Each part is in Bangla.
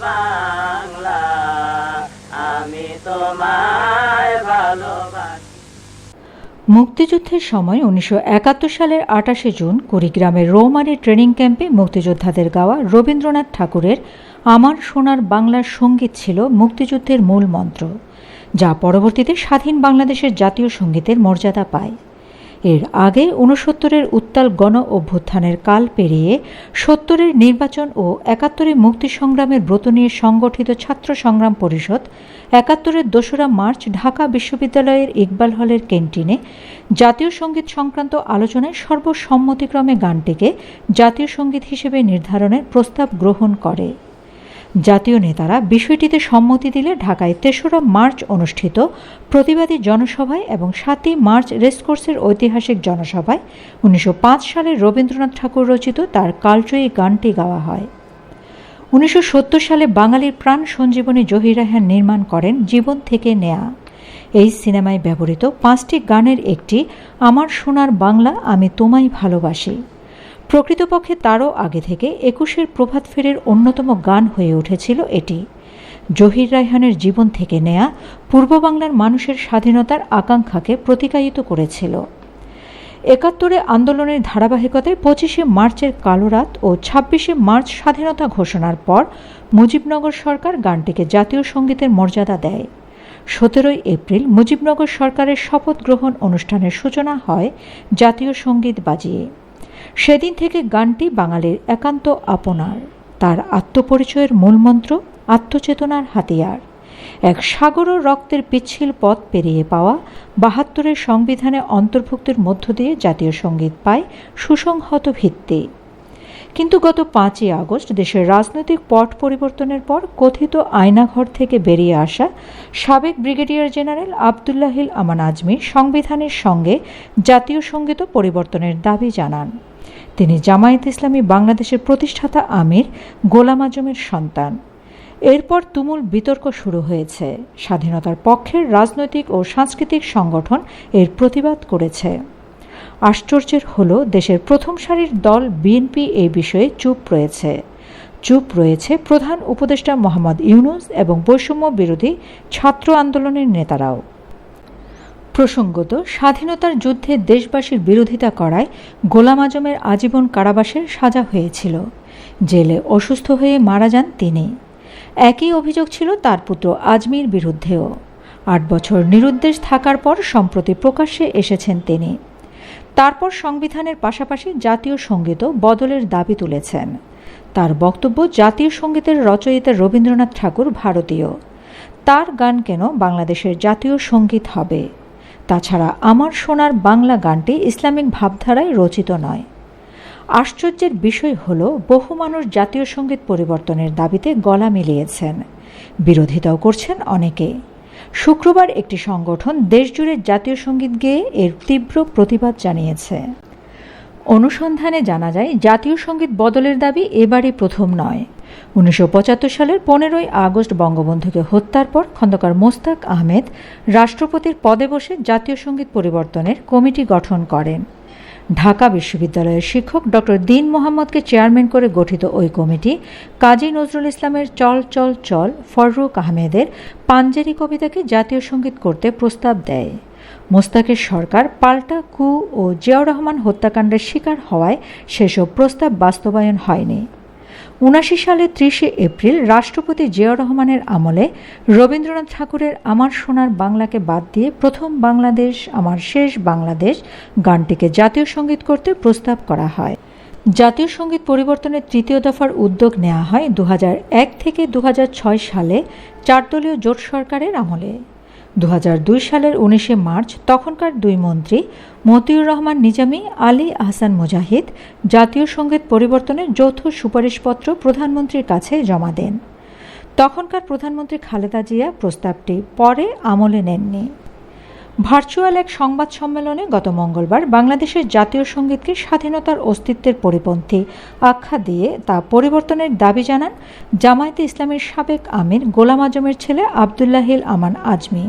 বাংলা। আমি তোমায় ভালোবাসি। মুক্তিযুদ্ধের সময় উনিশশো একাত্তর সালের আটাশে জুন কুড়িগ্রামের রৌমারি ট্রেনিং ক্যাম্পে মুক্তিযোদ্ধাদের গাওয়া রবীন্দ্রনাথ ঠাকুরের আমার সোনার বাংলার সংগীত ছিল মুক্তিযুদ্ধের মূল মন্ত্র, যা পরবর্তীতে স্বাধীন বাংলাদেশের জাতীয় সঙ্গীতের মর্যাদা পায়। এর আগে ঊনসত্তরের উত্তাল গণ অভ্যুত্থানের কাল পেরিয়ে সত্তরের নির্বাচন ও একাত্তরে মুক্তি সংগ্রামের ব্রত নিয়ে সংগঠিত ছাত্র সংগ্রাম পরিষদ, একাত্তরের দোসরা মার্চ ঢাকা বিশ্ববিদ্যালয়ের ইকবাল হলের ক্যান্টিনে জাতীয় সংগীত সংক্রান্ত আলোচনায় সর্বসম্মতিক্রমে গানটিকে জাতীয় সংগীত হিসেবে নির্ধারণের প্রস্তাব গ্রহণ করে। জাতীয় নেতারা বিষয়টিতে সম্মতি দিলে ঢাকায় তেসরা মার্চ অনুষ্ঠিত প্রতিবাদী জনসভায় এবং সাতই মার্চ রেসকোর্সের ঐতিহাসিক জনসভায় উনিশশো পাঁচ সালে রবীন্দ্রনাথ ঠাকুর রচিত তার কালজয়ী গানটি গাওয়া হয়। উনিশশো সত্তর সালে বাঙালির প্রাণ সঞ্জীবনী জহির রায়হান নির্মাণ করেন জীবন থেকে নেয়া। এই সিনেমায় ব্যবহৃত পাঁচটি গানের একটি, আমার সোনার বাংলা আমি তোমায় ভালোবাসি। প্রকৃতপক্ষে তারও আগে থেকে একুশের প্রভাত ফেরের অন্যতম গান হয়ে উঠেছিল এটি। জহির রায়হানের জীবন থেকে নেয়া পূর্ব বাংলার মানুষের স্বাধীনতার আকাঙ্ক্ষাকে প্রতিকায়িত করেছিল। একাত্তরে আন্দোলনের ধারাবাহিকতায় পঁচিশে মার্চের কালোরাত ও ছাব্বিশে মার্চ স্বাধীনতা ঘোষণার পর মুজিবনগর সরকার গানটিকে জাতীয় সঙ্গীতের মর্যাদা দেয়। সতেরোই এপ্রিল মুজিবনগর সরকারের শপথ গ্রহণ অনুষ্ঠানের সূচনা হয় জাতীয় সংগীত বাজিয়ে। সেদিন থেকে গানটি বাঙালির একান্ত আপনার। তার আত্মপরিচয়ের মূলমন্ত্র, আত্মচেতনার হাতিয়ার। এক সাগর রক্তের পিচ্ছিল পথ পেরিয়ে পাওয়া বাহাত্তরের সংবিধানে অন্তর্ভুক্তির মধ্য দিয়ে জাতীয় সংগীত পায় সুসংহত ভিত্তি। কিন্তু গত পাঁচই আগস্ট দেশের রাজনৈতিক পট পরিবর্তনের পর কথিত আয়নাঘর থেকে বেরিয়ে আসা সাবেক ব্রিগেডিয়ার জেনারেল আবদুল্লাহিল আমান আজমি সংবিধানের সঙ্গে জাতীয় সংগীত পরিবর্তনের দাবি জানান। তিনি জামায়াত ইসলামী বাংলাদেশের প্রতিষ্ঠাতা আমির গোলাম আজমের সন্তান। এরপর তুমুল বিতর্ক শুরু হয়েছে। স্বাধীনতার পক্ষের রাজনৈতিক ও সাংস্কৃতিক সংগঠন এর প্রতিবাদ করেছে। আশ্চর্যের হল, দেশের প্রথম সারির দল বিএনপি এই বিষয়ে চুপ রয়েছে। চুপ রয়েছে প্রধান উপদেষ্টা মোহাম্মদ ইউনুস এবং বৈষম্য বিরোধী ছাত্র আন্দোলনের নেতারাও। প্রসঙ্গত, স্বাধীনতার যুদ্ধে দেশবাসীর বিরোধিতা করায় গোলাম আজমের আজীবন কারাবাসের সাজা হয়েছিল। জেলে অসুস্থ হয়ে মারা যান তিনি। একই অভিযোগ ছিল তার পুত্র আজমির বিরুদ্ধেও। আট বছর নিরুদ্দেশ থাকার পর সম্প্রতি প্রকাশ্যে এসেছেন তিনি। তারপর সংবিধানের পাশাপাশি জাতীয় সঙ্গীতও বদলের দাবি তুলেছেন। তার বক্তব্য জাতীয় সঙ্গীতের রচয়িতা রবীন্দ্রনাথ ঠাকুর ভারতীয়। তার গান কেন বাংলাদেশের জাতীয় সংগীত হবে? তাছাড়া আমার সোনার বাংলা গানটি ইসলামিক ভাবধারায় রচিত নয়। আশ্চর্যের বিষয় হল, বহু মানুষ জাতীয় সংগীত পরিবর্তনের দাবিতে গলা মিলিয়েছেন। বিরোধিতাও করছেন অনেকে। শুক্রবার একটি সংগঠন দেশজুড়ে জাতীয় সংগীত গেয়ে এর তীব্র প্রতিবাদ জানিয়েছে। অনুসন্ধানে জানা যায়, জাতীয় সংগীত বদলের দাবি এবারই প্রথম নয়। উনিশশো সালের পনেরোই আগস্ট বঙ্গবন্ধুকে হত্যার পর খন্দকার মোস্তাক আহমেদ রাষ্ট্রপতির পদে বসে জাতীয় সংগীত পরিবর্তনের কমিটি গঠন করেন। ঢাকা বিশ্ববিদ্যালয়ের শিক্ষক ডক্টর দিন মোহাম্মদকে চেয়ারম্যান করে গঠিত ওই কমিটি কাজী নজরুল ইসলামের চল চল চল ফররুক আহমেদের পাঞ্জেরি কবিতাকে জাতীয় সংগীত করতে প্রস্তাব দেয়। মোস্তাকের সরকার পাল্টা কু ও জিয়াউর রহমান হত্যাকাণ্ডের শিকার হওয়ায় সেসব প্রস্তাব বাস্তবায়ন হয়নি। উনাশি সালে ত্রিশে এপ্রিল রাষ্ট্রপতি জিয়াউর রহমানের আমলে রবীন্দ্রনাথ ঠাকুরের আমার সোনার বাংলাকে বাদ দিয়ে প্রথম বাংলাদেশ, আমার শেষ বাংলাদেশ গানটিকে জাতীয় সংগীত করতে প্রস্তাব করা হয়। জাতীয় সংগীত পরিবর্তনের তৃতীয় দফার উদ্যোগ নেওয়া হয় দু হাজার এক থেকে দু হাজার ছয় সালে চারদলীয় জোট সরকারের আমলে। দু হাজার দুই সালের উনিশে মার্চ তখনকার দুই মন্ত্রী মতিউর রহমান নিজামি, আলী আহসান মুজাহিদ জাতীয় সংগীত পরিবর্তনের যৌথ সুপারিশপত্র প্রধানমন্ত্রীর কাছে জমা দেন। তখনকার প্রধানমন্ত্রী খালেদা জিয়া প্রস্তাবটি পরে আমলে নেননি। ভার্চুয়াল এক সংবাদ সম্মেলনে গত মঙ্গলবার বাংলাদেশের জাতীয় সঙ্গীতকে স্বাধীনতার অস্তিত্বের পরিপন্থী আখ্যা দিয়ে তা পরিবর্তনের দাবি জানান জামায়াতে ইসলামের সাবেক আমির গোলাম আজমের ছেলে আবদুল্লাহিল আমান আজমি।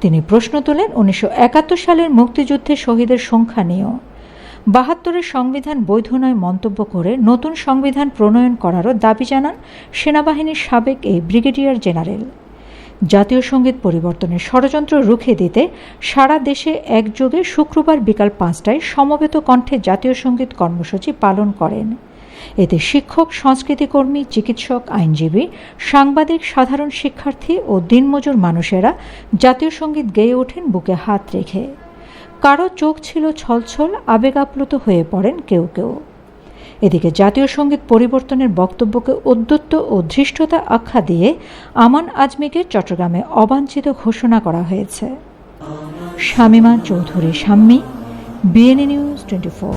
তিনি প্রশ্ন তোলেন, উনিশশো একাত্তর সালের মুক্তিযুদ্ধে শহীদের সংখ্যা নিয়েও। বাহাত্তরের সংবিধান বৈধ নয় মন্তব্য করে নতুন সংবিধান প্রণয়ন করারও দাবি জানান সেনাবাহিনীর সাবেক এই ব্রিগেডিয়ার জেনারেল। জাতীয় সংগীত পরিবর্তনের ষড়যন্ত্র রুখে দিতে সারা দেশে একযোগে শুক্রবার বিকাল পাঁচটায় সমবেত কণ্ঠে জাতীয় সংগীত কর্মসূচি পালন করেন। এতে শিক্ষক সংস্কৃতিকর্মী চিকিৎসক, আইনজীবী, সাংবাদিক, সাধারণ শিক্ষার্থী ও দিনমজুর মানুষেরা জাতীয় সংগীত গেয়ে ওঠেন বুকে হাত রেখে। কারও চোখ ছিল ছলছল আবেগ আপ্লুত হয়ে পড়েন কেউ কেউ। এদিকে জাতীয় সংগীত পরিবর্তনের বক্তব্যকে উদ্যত্ত ও ধৃষ্টতা আখ্যা দিয়ে আমান আজমিকে চট্টগ্রামে অবাঞ্ছিত ঘোষণা করা হয়েছে। Shamima Chowdhury, Shammi BNA news twenty four